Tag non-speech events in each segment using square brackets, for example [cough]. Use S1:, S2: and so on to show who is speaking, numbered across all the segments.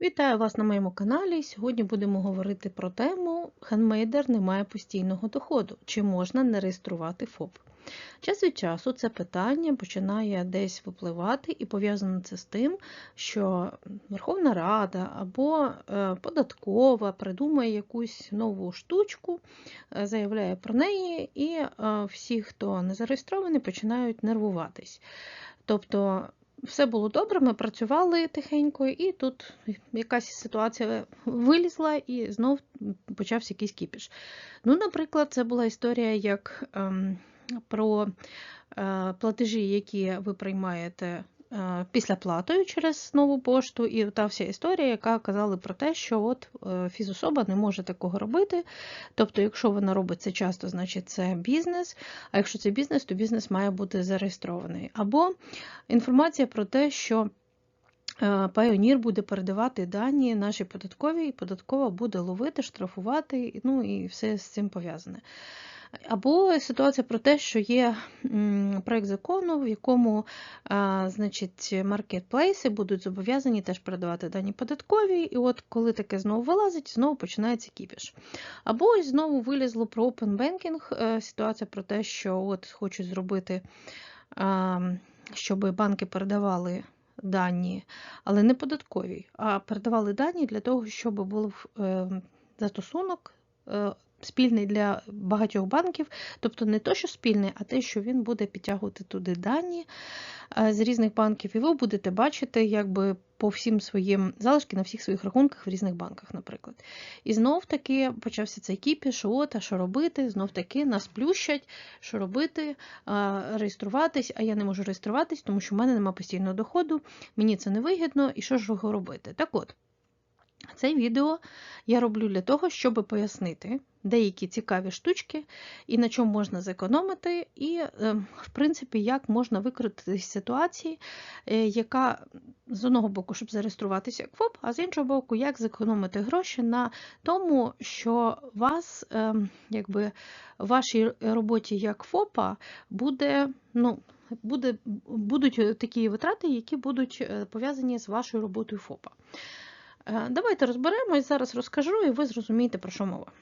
S1: Вітаю вас на моєму каналі. Сьогодні будемо говорити про тему хендмейдер не має постійного доходу. Чи можна не реєструвати ФОП? Час від часу це питання починає десь випливати, і пов'язано це з тим, що Верховна Рада або е, податкова придумає якусь нову штучку, е, заявляє про неї, і е, всі, хто не зареєстрований, починають нервуватись. Тобто все було добре, ми працювали тихенько, і тут якась ситуація вилізла, і знов почався якийсь кіпіш. Ну, Наприклад, це була історія як ем, про е, платежі, які ви приймаєте після платою через нову пошту, і та вся історія, яка казала про те, що от е, фізособа не може такого робити. Тобто, якщо вона робить це часто, значить це бізнес. А якщо це бізнес, то бізнес має бути зареєстрований. Або інформація про те, що е, Pioneer буде передавати дані нашій податковій, і податкова буде ловити, штрафувати, ну і все з цим пов'язане. Або ситуація про те, що є проєкт закону, в якому значить, маркетплейси будуть зобов'язані теж передавати дані податкові, і от коли таке знову вилазить, знову починається кіпіш. Або знову вилізло про Open Banking, е, ситуація про те, що от хочуть зробити, щоб банки передавали дані, але не податкові, а передавали дані для того, щоб був е, застосунок. Е, спільний для багатьох банків, тобто не то, що спільний, а те, що він буде підтягувати туди дані з різних банків, і ви будете бачити, якби по всім своїм залишки на всіх своїх рахунках в різних банках, наприклад. І знов таки почався цей кіпіш, от, а що робити, знов таки нас плющать, що робити, реєструватись, а я не можу реєструватись, тому що в мене немає постійного доходу, мені це не вигідно, і що ж його робити? Так от. Це відео я роблю для того, щоб пояснити деякі цікаві штучки, і на чому можна зекономити, і, е, в принципі, як можна викрутитися з ситуації, е, яка з одного боку, щоб зареєструватися як ФОП, а з іншого боку, як зекономити гроші на тому, що вас, е, якби, в вашій роботі як ФОПа буде, ну, буде, будуть такі витрати, які будуть пов'язані з вашою роботою ФОПа. Е, давайте розберемось, зараз розкажу, і ви зрозумієте, про що мова.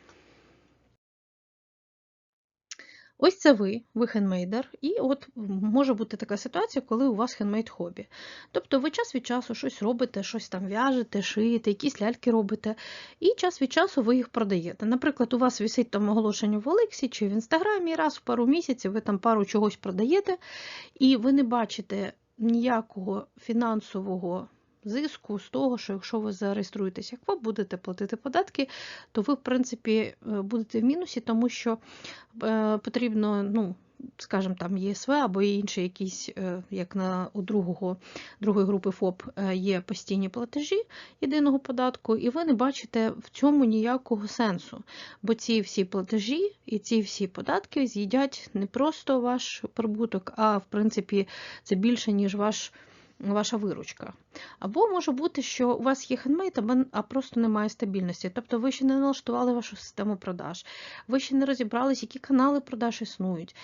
S1: Ось це ви, ви хендмейдер, і от може бути така ситуація, коли у вас хендмейд хобі. Тобто ви час від часу щось робите, щось там в'яжете, шиєте, якісь ляльки робите, і час від часу ви їх продаєте. Наприклад, у вас висить там оголошення в Олексі чи в Інстаграмі, раз в пару місяців ви там пару чогось продаєте, і ви не бачите ніякого фінансового зиску з того, що якщо ви зареєструєтесь, як ви будете платити податки, то ви, в принципі, е, будете в мінусі, тому що е, потрібно, ну, скажімо, там ЄСВ або інші якісь, е, як на у другого, другої групи ФОП є постійні платежі єдиного податку, і ви не бачите в цьому ніякого сенсу. Бо ці всі платежі і ці всі податки з'їдять не просто ваш прибуток, а в принципі це більше, ніж ваш ваша виручка. Або може бути, що у вас є хендмейд, а просто немає стабільності. Тобто ви ще не налаштували вашу систему продаж, ви ще не розібрались, які канали продаж існують,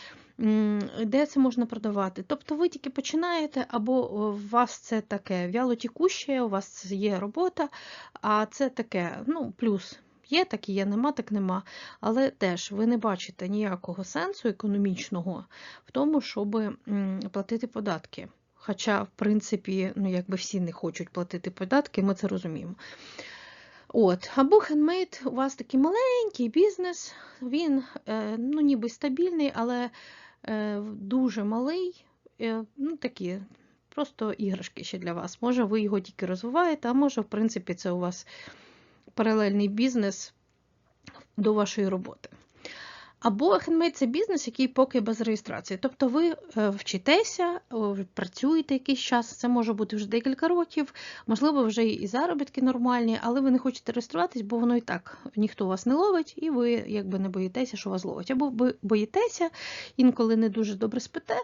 S1: де це можна продавати. Тобто ви тільки починаєте, або у вас це таке вялотікуще, у вас є робота, а це таке, ну, плюс. Є, так і є, нема, так нема. Але теж ви не бачите ніякого сенсу економічного в тому, щоб платити податки. Хоча, в принципі, ну, якби всі не хочуть платити податки, ми це розуміємо. От, Або хендмейд, у вас такий маленький бізнес, він е, ну, ніби стабільний, але е, дуже малий. Е, ну, такі Просто іграшки ще для вас. Може, ви його тільки розвиваєте, а може, в принципі, це у вас паралельний бізнес до вашої роботи. Або хендмейд це бізнес, який поки без реєстрації. Тобто ви е, вчитеся, працюєте якийсь час, це може бути вже декілька років, можливо, вже і заробітки нормальні, але ви не хочете реєструватись, бо воно і так ніхто вас не ловить, і ви якби не боїтеся, що вас ловить. Або ви боїтеся, інколи не дуже добре спите,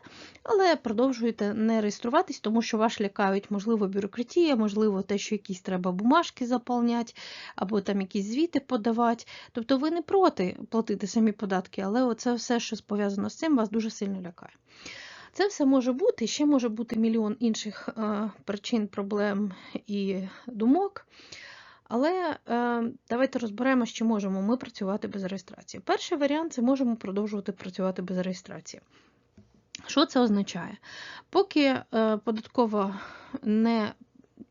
S1: але продовжуєте не реєструватись, тому що вас лякають, можливо, бюрократія, можливо, те, що якісь треба бумажки заповняти, або там якісь звіти подавати. Тобто ви не проти платити самі податки податки, але оце все, що пов'язано з цим, вас дуже сильно лякає. Це все може бути, ще може бути мільйон інших е, причин, проблем і думок. Але е, давайте розберемо, чи можемо ми працювати без реєстрації. Перший варіант це можемо продовжувати працювати без реєстрації. Що це означає? Поки е, податкова не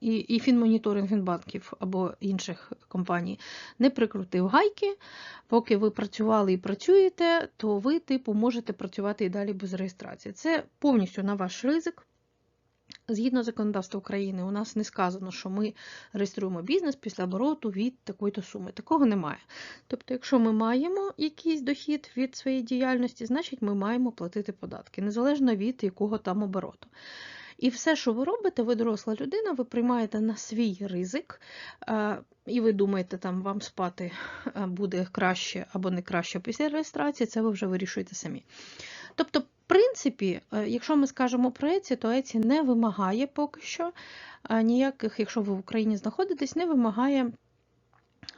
S1: і, і фінмоніторинг фінбанків або інших компаній не прикрутив гайки, поки ви працювали і працюєте, то ви, типу, можете працювати і далі без реєстрації. Це повністю на ваш ризик. Згідно законодавства України, у нас не сказано, що ми реєструємо бізнес після обороту від такої-то суми. Такого немає. Тобто, якщо ми маємо якийсь дохід від своєї діяльності, значить ми маємо платити податки, незалежно від якого там обороту. І все, що ви робите, ви доросла людина, ви приймаєте на свій ризик, і ви думаєте, там вам спати буде краще або не краще після реєстрації, це ви вже вирішуєте самі. Тобто, в принципі, е, якщо ми скажемо про ЕЦІ, то ЕЦІ не вимагає поки що ніяких, якщо ви в Україні знаходитесь, не вимагає.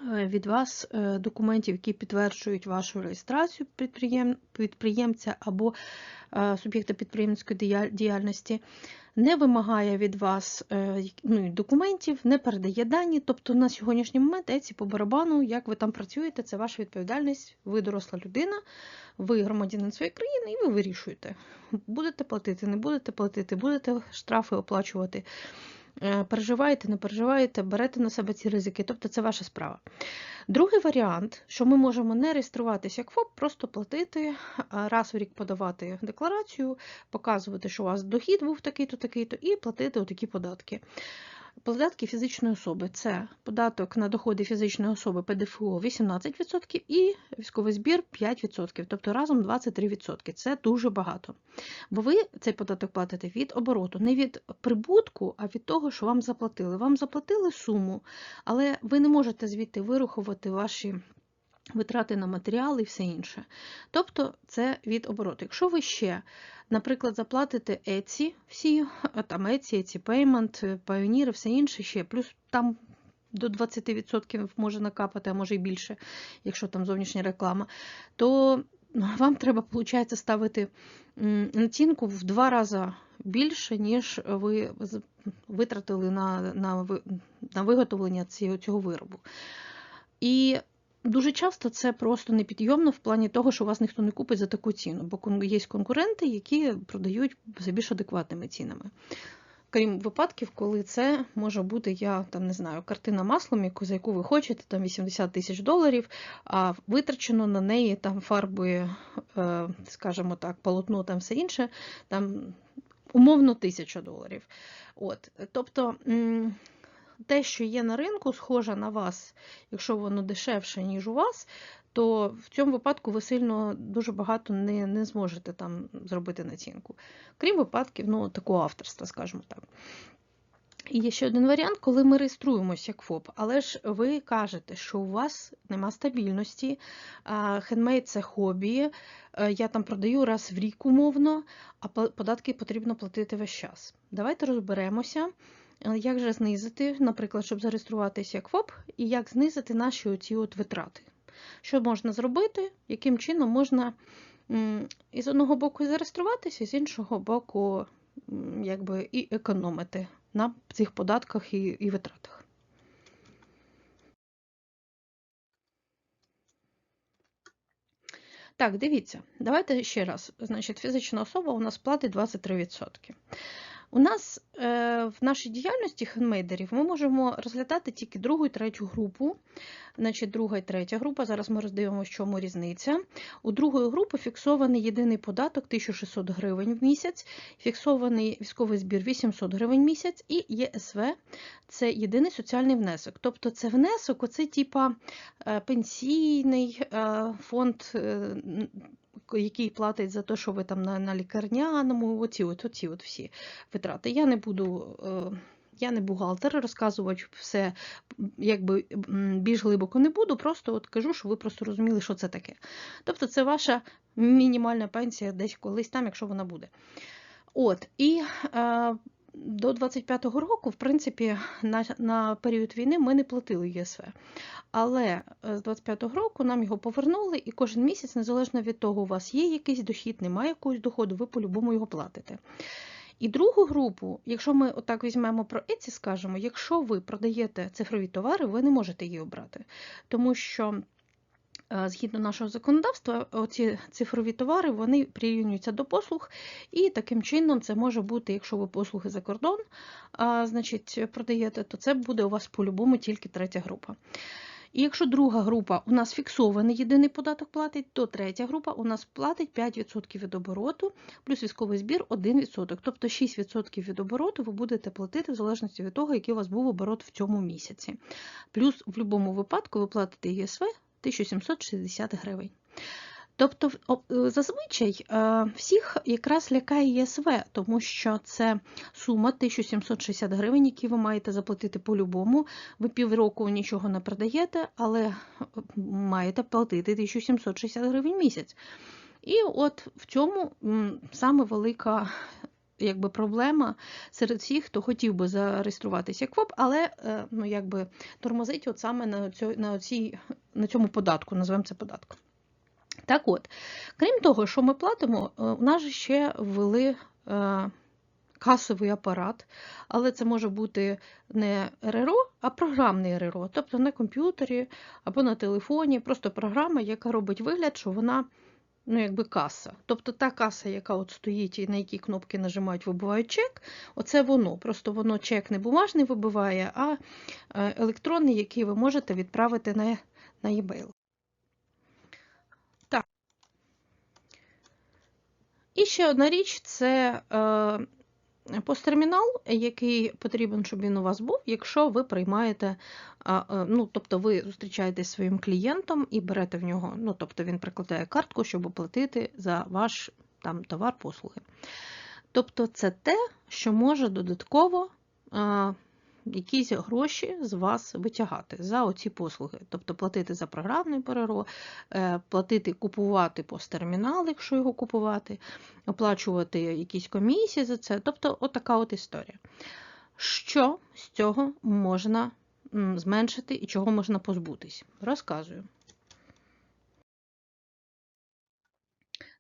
S1: Від вас документів, які підтверджують вашу реєстрацію підприємця або суб'єкта підприємницької діяльності, не вимагає від вас ну, документів, не передає дані. Тобто на сьогоднішній момент еці по барабану, як ви там працюєте, це ваша відповідальність, ви доросла людина, ви громадянин своєї країни, і ви вирішуєте. Будете платити, не будете платити, будете штрафи оплачувати. Переживаєте, не переживаєте, берете на себе ці ризики, тобто це ваша справа. Другий варіант, що ми можемо не реєструватися як ФОП, просто платити, раз в рік подавати декларацію, показувати, що у вас дохід був такий-то, такий-то, і платити отакі податки. Податки фізичної особи це податок на доходи фізичної особи ПДФО 18% і військовий збір 5%, тобто разом 23%. Це дуже багато. Бо ви цей податок платите від обороту, не від прибутку, а від того, що вам заплатили. Вам заплатили суму, але ви не можете звідти вирухувати ваші витрати на матеріали і все інше. Тобто це від обороту. Якщо ви ще, наприклад, заплатите Etsy, всі, там Etsy, Etsy Payment, Pioneer, все інше ще, плюс там до 20% може накапати, а може і більше, якщо там зовнішня реклама, то вам треба, виходить, ставити націнку в два рази більше, ніж ви витратили на на, на виготовлення цього, цього виробу. І Дуже часто це просто непідйомно в плані того, що вас ніхто не купить за таку ціну, бо є конкуренти, які продають за більш адекватними цінами. Крім випадків, коли це може бути, я там не знаю, картина маслом, за яку ви хочете, там 80 тисяч доларів, а витрачено на неї там фарби, е, скажімо так, полотно там все інше, там умовно тисяча доларів. От, Тобто те, що є на ринку, схоже на вас, якщо воно дешевше, ніж у вас, то в цьому випадку ви сильно дуже багато не не зможете там зробити націнку. Крім випадків, ну, такого авторства, скажімо так. І є ще один варіант, коли ми реєструємося як ФОП, але ж ви кажете, що у вас нема стабільності, хендмейд це хобі, е, я там продаю раз в рік умовно, а податки потрібно платити весь час. Давайте розберемося. Як же знизити, наприклад, щоб зареєструватися як ФОП, і як знизити наші оці от витрати? Що можна зробити, яким чином можна із одного боку зареєструватися, з іншого боку, якби і економити на цих податках і, і витратах. Так, дивіться, давайте ще раз. Значить, фізична особа у нас платить 23%. У нас е, в нашій діяльності хендмейдерів ми можемо розглядати тільки другу і третю групу. Значить, Друга і третя група. Зараз ми роздивимося, в чому різниця. У другої групи фіксований єдиний податок 1600 гривень в місяць, фіксований військовий збір 800 гривень в місяць, і ЄСВ це єдиний соціальний внесок. Тобто це внесок, оце типа е, пенсійний е, фонд який платить за те, що ви там на на лікарняному, оці от, оці от всі витрати. Я не буду. Е, я не бухгалтер, розказувати все якби більш глибоко не буду, просто от кажу, що ви просто розуміли, що це таке. Тобто це ваша мінімальна пенсія десь колись там, якщо вона буде. От, І е, до 25-го року, в принципі, на, на період війни ми не платили ЄСВ. Але е, з 25-го року нам його повернули, і кожен місяць, незалежно від того, у вас є якийсь дохід, немає якогось доходу, ви по-любому його платите. І другу групу, якщо ми отак візьмемо про Etsy, скажемо, якщо ви продаєте цифрові товари, ви не можете її обрати. Тому що згідно нашого законодавства, оці цифрові товари вони прирівнюються до послуг, і таким чином це може бути, якщо ви послуги за кордон значить, продаєте, то це буде у вас по-любому тільки третя група. І якщо друга група у нас фіксований єдиний податок платить, то третя група у нас платить 5% від обороту, плюс військовий збір 1%. Тобто 6% від обороту ви будете платити в залежності від того, який у вас був оборот в цьому місяці. Плюс в будь-якому випадку ви платите ЄСВ 1760 гривень. Тобто, е, зазвичай е, всіх якраз лякає ЄСВ, тому що це сума 1760 гривень, які ви маєте заплатити по-любому. Ви півроку нічого не продаєте, але е, маєте платити 1760 гривень місяць. І от в цьому саме велика якби, проблема серед всіх, хто хотів би зареєструватися як ФОП, але ну, якби, тормозить от саме на, цьо, на, цій, на цьому податку, називаємо це податком. Так от, крім того, що ми платимо, е, у нас ще ввели е, касовий апарат, але це може бути не РРО, а програмний РРО, тобто на комп'ютері або на телефоні, просто програма, яка робить вигляд, що вона ну, якби каса. Тобто та каса, яка от стоїть і на які кнопки нажимають, вибивають чек, оце воно. Просто воно чек не бумажний вибиває, а е, електронний, який ви можете відправити на на e-mail. Так. І ще одна річ це е, посттермінал, який потрібен, щоб він у вас був, якщо ви приймаєте, ну, тобто ви зустрічаєтесь своїм клієнтом і берете в нього, ну, тобто він прикладає картку, щоб оплатити за ваш там товар, послуги. Тобто, це те, що може додатково якісь гроші з вас витягати за оці послуги. Тобто платити за програмний ПРРО, е, платити, купувати посттермінал, якщо його купувати, оплачувати якісь комісії за це. Тобто, отака от історія. Що з цього можна зменшити і чого можна позбутись? Розказую.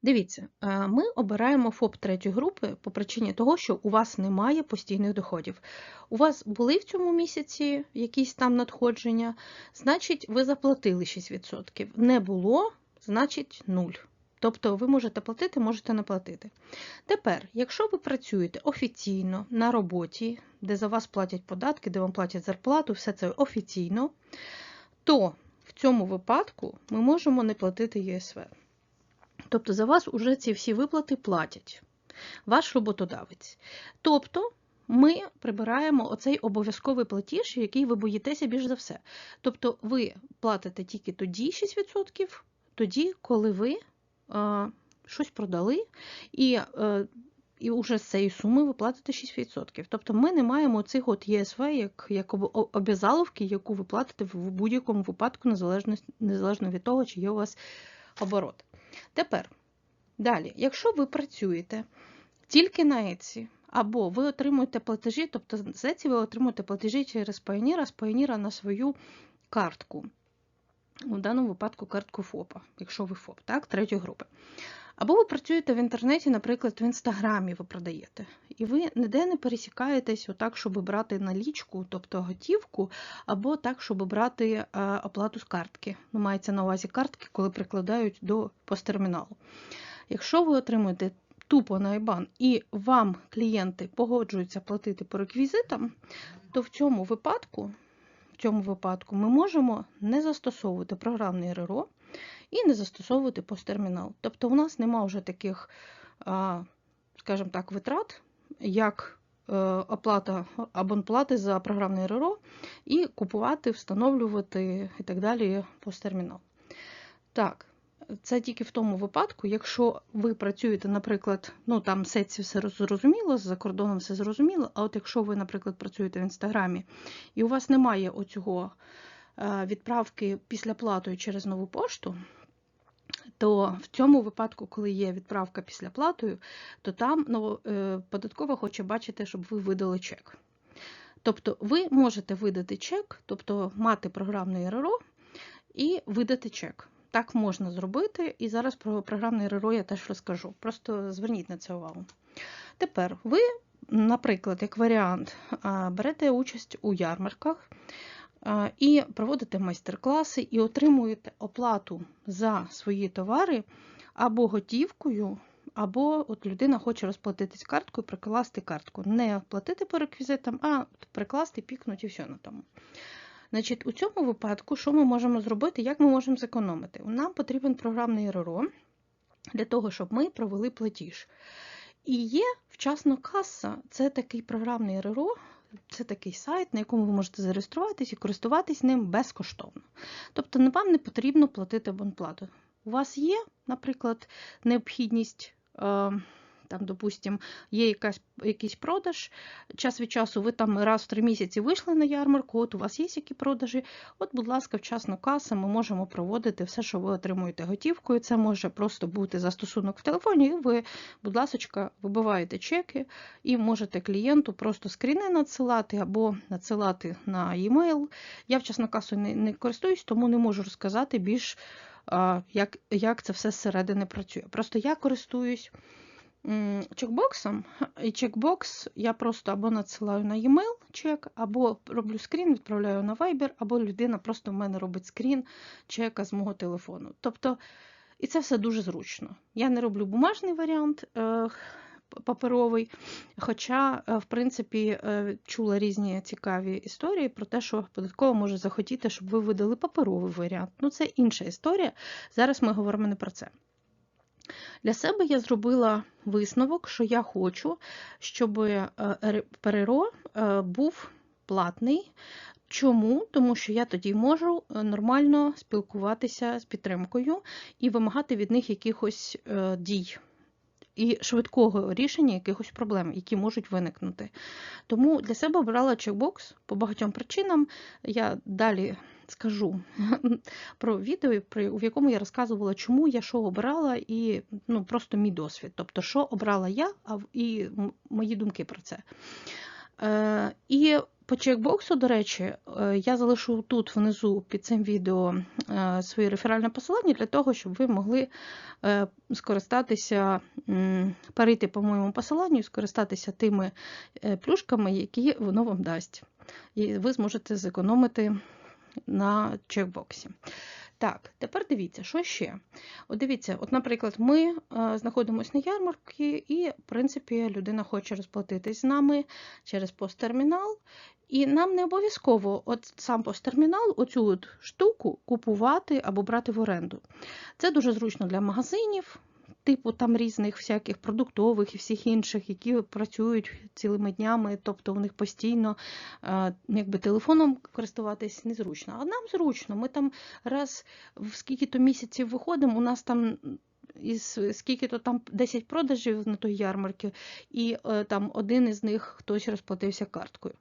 S1: Дивіться, е, ми обираємо ФОП третьої групи по причині того, що у вас немає постійних доходів. У вас були в цьому місяці якісь там надходження, значить, ви заплатили 6%. Не було, значить 0. Тобто ви можете платити, можете не платити. Тепер, якщо ви працюєте офіційно на роботі, де за вас платять податки, де вам платять зарплату, все це офіційно, то в цьому випадку ми можемо не платити ЄСВ. Тобто за вас уже ці всі виплати платять, ваш роботодавець. Тобто ми прибираємо оцей обов'язковий платіж, який ви боїтеся більш за все. Тобто ви платите тільки тоді 6%, тоді, коли ви а, щось продали, і а, і вже з цієї суми ви платите 6%. Тобто ми не маємо цих от ЄСВ як як обязаловки, яку ви платите в будь-якому випадку, незалежно, незалежно від того, чи є у вас оборот. Тепер, далі, якщо ви працюєте тільки на Etsy, або ви отримуєте платежі, тобто з Etsy ви отримуєте платежі через Payoneer, з Payoneer на свою картку. У даному випадку картку ФОПа, якщо ви ФОП, так, третьої групи. Або ви працюєте в інтернеті, наприклад, в інстаграмі ви продаєте, і ви ніде не пересікаєтесь отак, щоб брати налічку, тобто готівку, або так, щоб брати е, оплату з картки. Ну, мається на увазі картки, коли прикладають до посттерміналу. Якщо ви отримуєте тупо на IBAN і вам клієнти погоджуються платити по реквізитам, то в цьому випадку в цьому випадку ми можемо не застосовувати програмний РРО, і не застосовувати посттермінал. Тобто у нас нема вже таких, скажімо так, витрат, як е, оплата абонплати за програмний РРО, і купувати, встановлювати і так далі посттермінал. Так, це тільки в тому випадку, якщо ви працюєте, наприклад, ну там сетці все зрозуміло, за кордоном все зрозуміло, а от якщо ви, наприклад, працюєте в інстаграмі, і у вас немає оцього відправки після платою через нову пошту, то в цьому випадку, коли є відправка після платою, то там ну, е, податкова хоче бачити, щоб ви видали чек. Тобто ви можете видати чек, тобто мати програмний РРО і видати чек. Так можна зробити, і зараз про програмний РРО я теж розкажу. Просто зверніть на це увагу. Тепер ви, наприклад, як варіант, берете участь у ярмарках і проводите майстер-класи і отримуєте оплату за свої товари або готівкою, або от людина хоче розплатитись карткою, прикласти картку. Не платити по реквізитам, а прикласти, пікнути і все на тому. Значить, у цьому випадку, що ми можемо зробити, як ми можемо зекономити? Нам потрібен програмний РРО для того, щоб ми провели платіж. І є вчасно каса, це такий програмний РРО, це такий сайт, на якому ви можете зареєструватись і користуватись ним безкоштовно. Тобто вам не потрібно платити абонплату. У вас є, наприклад, необхідність. Е там, допустим, є якась, якийсь продаж, час від часу ви там раз в три місяці вийшли на ярмарку, от у вас є які продажі, от, будь ласка, вчасно каса, ми можемо проводити все, що ви отримуєте готівкою. Це може просто бути застосунок в телефоні, і ви, будь ласка, вибиваєте чеки і можете клієнту просто скріни надсилати або надсилати на e-mail. Я вчасно касою не, не користуюсь, тому не можу розказати більш, як, як це все зсередини працює. Просто я користуюсь чекбоксом, і чекбокс я просто або надсилаю на e-mail чек, або роблю скрін, відправляю на Viber, або людина просто в мене робить скрін чека з мого телефону. Тобто, і це все дуже зручно. Я не роблю бумажний варіант. Е, Паперовий, хоча, е, в принципі, е, чула різні цікаві історії про те, що податково може захотіти, щоб ви видали паперовий варіант. Ну, це інша історія. Зараз ми говоримо не про це. Для себе я зробила висновок, що я хочу, щоб е, ПРРО е, був платний. Чому? Тому що я тоді можу е, нормально спілкуватися з підтримкою і вимагати від них якихось дій і швидкого рішення якихось проблем, які можуть виникнути. Тому для себе обрала чекбокс по багатьом причинам. Я далі скажу [laughs] про відео, в якому я розказувала, чому я що обрала, і ну, просто мій досвід. Тобто, що обрала я і мої думки про це. Е, І по чекбоксу, до речі, е, я залишу тут внизу під цим відео е, своє реферальне посилання для того, щоб ви могли е, скористатися, перейти по моєму посиланню і скористатися тими плюшками, які воно вам дасть. І ви зможете зекономити на чекбоксі. Так, тепер дивіться, що ще? От Дивіться, от, наприклад, ми е, знаходимося на ярмарці, і, в принципі, людина хоче розплатитись з нами через посттермінал. І нам не обов'язково от сам посттермінал, оцю от штуку купувати або брати в оренду. Це дуже зручно для магазинів, типу там різних всяких продуктових і всіх інших, які працюють цілими днями, тобто у них постійно е, якби телефоном користуватись незручно. А нам зручно, ми там раз в скільки-то місяців виходимо, у нас там. Із скільки то там 10 продажів на той ярмарці, і е, там один із них хтось розплатився карткою.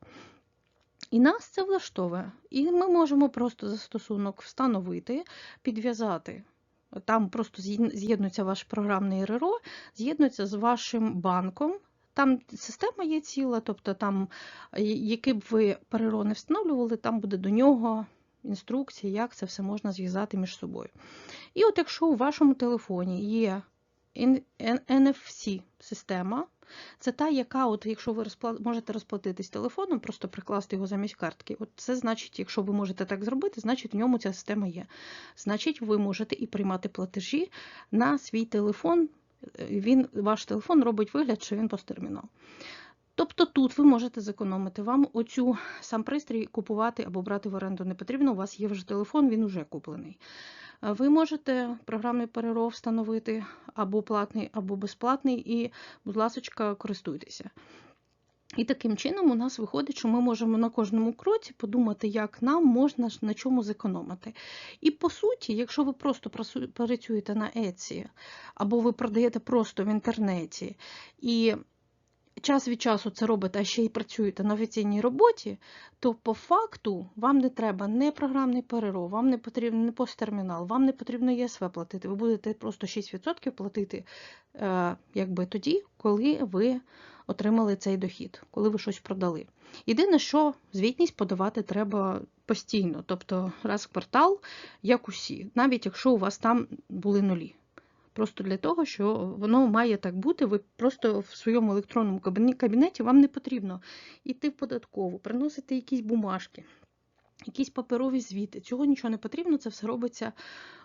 S1: І нас це влаштовує. І ми можемо просто застосунок встановити, підв'язати там просто з'єднується ваш програмний РРО, з'єднується з вашим банком. Там система є ціла, тобто там, який б ви ПРРО не встановлювали, там буде до нього інструкція, як це все можна зв'язати між собою. І от якщо у вашому телефоні є NFC-система, це та, яка, от, якщо ви можете розплатитись телефоном, просто прикласти його замість картки. От Це значить, якщо ви можете так зробити, значить в ньому ця система є. Значить, ви можете і приймати платежі на свій телефон. Він, Ваш телефон робить вигляд, що він посттермінал. Тобто тут ви можете зекономити. Вам оцю сам пристрій купувати або брати в оренду не потрібно, у вас є вже телефон, він вже куплений. Ви можете програмний переров встановити або платний, або безплатний, і, будь ласка, користуйтеся. І таким чином у нас виходить, що ми можемо на кожному кроці подумати, як нам можна на чому зекономити. І по суті, якщо ви просто працюєте на Etsy, або ви продаєте просто в інтернеті, і час від часу це робите, а ще й працюєте на офіційній роботі, то по факту вам не треба не програмний перерив, вам не потрібен не посттермінал, вам не потрібно ЄСВ платити. Ви будете просто 6% платити е, якби тоді, коли ви отримали цей дохід, коли ви щось продали. Єдине, що звітність подавати треба постійно, тобто раз в квартал, як усі, навіть якщо у вас там були нулі. Просто для того, що воно має так бути, ви просто в своєму електронному кабінеті вам не потрібно йти в податкову, приносити якісь бумажки, якісь паперові звіти. Цього нічого не потрібно, це все робиться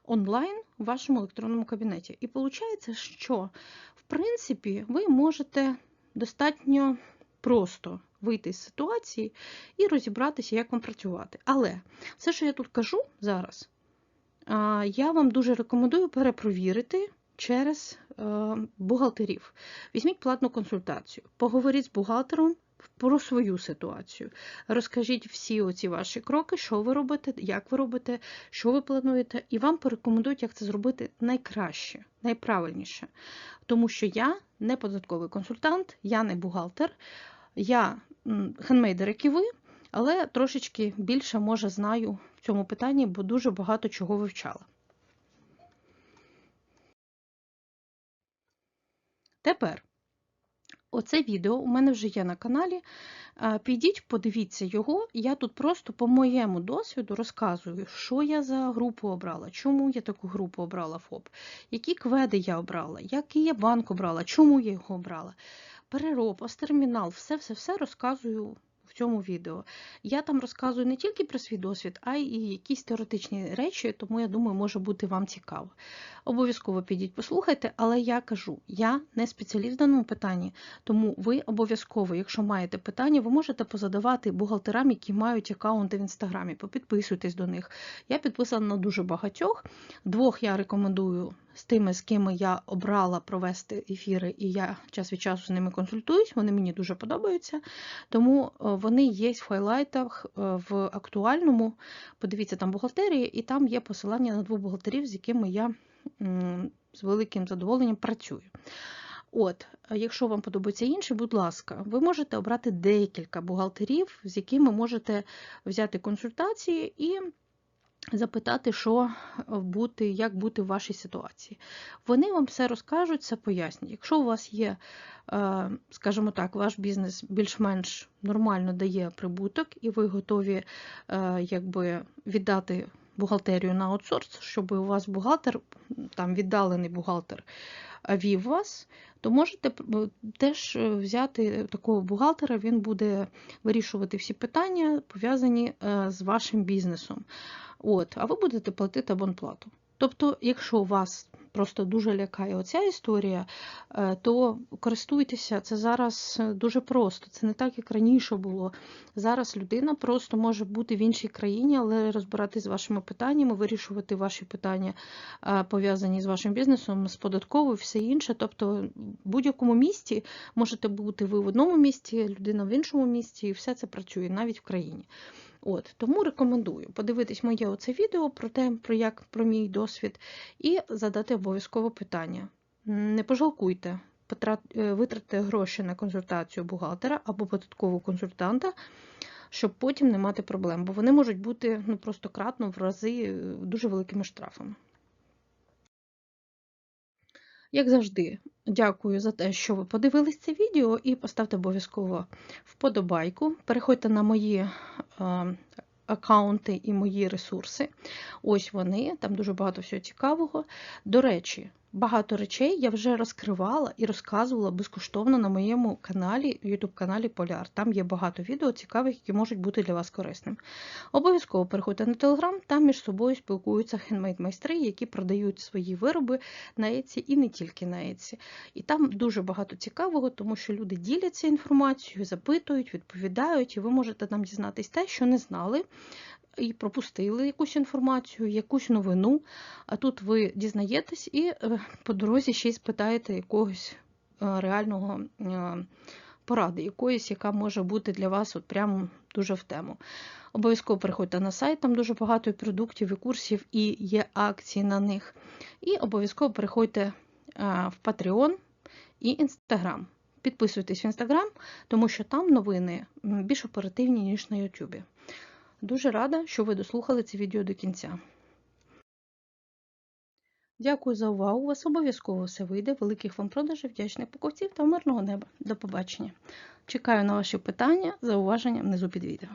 S1: онлайн у вашому електронному кабінеті. І виходить, що в принципі ви можете достатньо просто вийти з ситуації і розібратися, як вам працювати. Але все, що я тут кажу зараз, я вам дуже рекомендую перепровірити через е, бухгалтерів. Візьміть платну консультацію, поговоріть з бухгалтером про свою ситуацію. Розкажіть всі оці ваші кроки, що ви робите, як ви робите, що ви плануєте, і вам порекомендують, як це зробити найкраще, найправильніше. Тому що я не податковий консультант, я не бухгалтер, я хендмейдер, як і ви, але трошечки більше, може, знаю в цьому питанні, бо дуже багато чого вивчала. Тепер, оце відео у мене вже є на каналі. Підіть, подивіться його. Я тут просто по моєму досвіду розказую, що я за групу обрала, чому я таку групу обрала ФОП, які кведи я обрала, який я банк обрала, чому я його обрала. Перероб, термінал, все-все-все розказую в цьому відео. Я там розказую не тільки про свій досвід, а й якісь теоретичні речі, тому я думаю, може бути вам цікаво. Обов'язково підіть, послухайте, але я кажу, я не спеціаліст в даному питанні, тому ви обов'язково, якщо маєте питання, ви можете позадавати бухгалтерам, які мають аккаунти в інстаграмі, попідписуйтесь до них. Я підписана на дуже багатьох. Двох я рекомендую з тими, з ким я обрала провести ефіри, і я час від часу з ними консультуюсь, вони мені дуже подобаються. Тому е, вони є в хайлайтах е, в актуальному. Подивіться, там бухгалтерії, і там є посилання на двох бухгалтерів, з якими я з великим задоволенням працюю. От, якщо вам подобається інше, будь ласка, ви можете обрати декілька бухгалтерів, з якими можете взяти консультації і запитати, що бути, як бути в вашій ситуації. Вони вам все розкажуть, все пояснять. Якщо у вас є, е, скажімо так, ваш бізнес більш-менш нормально дає прибуток, і ви готові е, якби, віддати бухгалтерію на аутсорс, щоб у вас бухгалтер, там віддалений бухгалтер вів вас, то можете теж взяти такого бухгалтера, він буде вирішувати всі питання, пов'язані е, з вашим бізнесом. От, А ви будете платити абонплату. Тобто, якщо вас просто дуже лякає оця історія, е, то користуйтеся, це зараз е, дуже просто. Це не так, як раніше було. Зараз людина просто може бути в іншій країні, але розбиратись з вашими питаннями, вирішувати ваші питання, е, пов'язані з вашим бізнесом, з податковою, все інше. Тобто, в будь-якому місті можете бути ви в одному місті, людина в іншому місті, і все це працює навіть в країні. От, Тому рекомендую подивитись моє оце відео про те, про як про мій досвід, і задати обов'язково питання. Не пожалкуйте, е, гроші на консультацію бухгалтера або податкового консультанта, щоб потім не мати проблем, бо вони можуть бути ну, просто кратно в рази е, дуже великими штрафами. Як завжди, дякую за те, що ви подивились це відео, і поставте обов'язково вподобайку. Переходьте на мої е, аккаунти і мої ресурси. Ось вони, там дуже багато всього цікавого. До речі, Багато речей я вже розкривала і розказувала безкоштовно на моєму каналі, YouTube-каналі Поляр. Там є багато відео цікавих, які можуть бути для вас корисними. Обов'язково переходьте на Телеграм, там між собою спілкуються хендмейд-майстри, які продають свої вироби на Еці і не тільки на Еці. І там дуже багато цікавого, тому що люди діляться інформацією, запитують, відповідають, і ви можете там дізнатись те, що не знали і пропустили якусь інформацію, якусь новину, а тут ви дізнаєтесь і е, по дорозі ще й спитаєте якогось е, реального е, поради, якоїсь, яка може бути для вас от прямо дуже в тему. Обов'язково приходьте на сайт, там дуже багато продуктів і курсів, і є акції на них. І обов'язково приходьте в Patreon і Instagram. Підписуйтесь в інстаграм, тому що там новини більш оперативні, ніж на Ютубі. Дуже рада, що ви дослухали це відео до кінця. Дякую за увагу. У вас обов'язково все вийде. Великих вам продажів, вдячних покупців та мирного неба. До побачення. Чекаю на ваші питання, зауваження внизу під відео.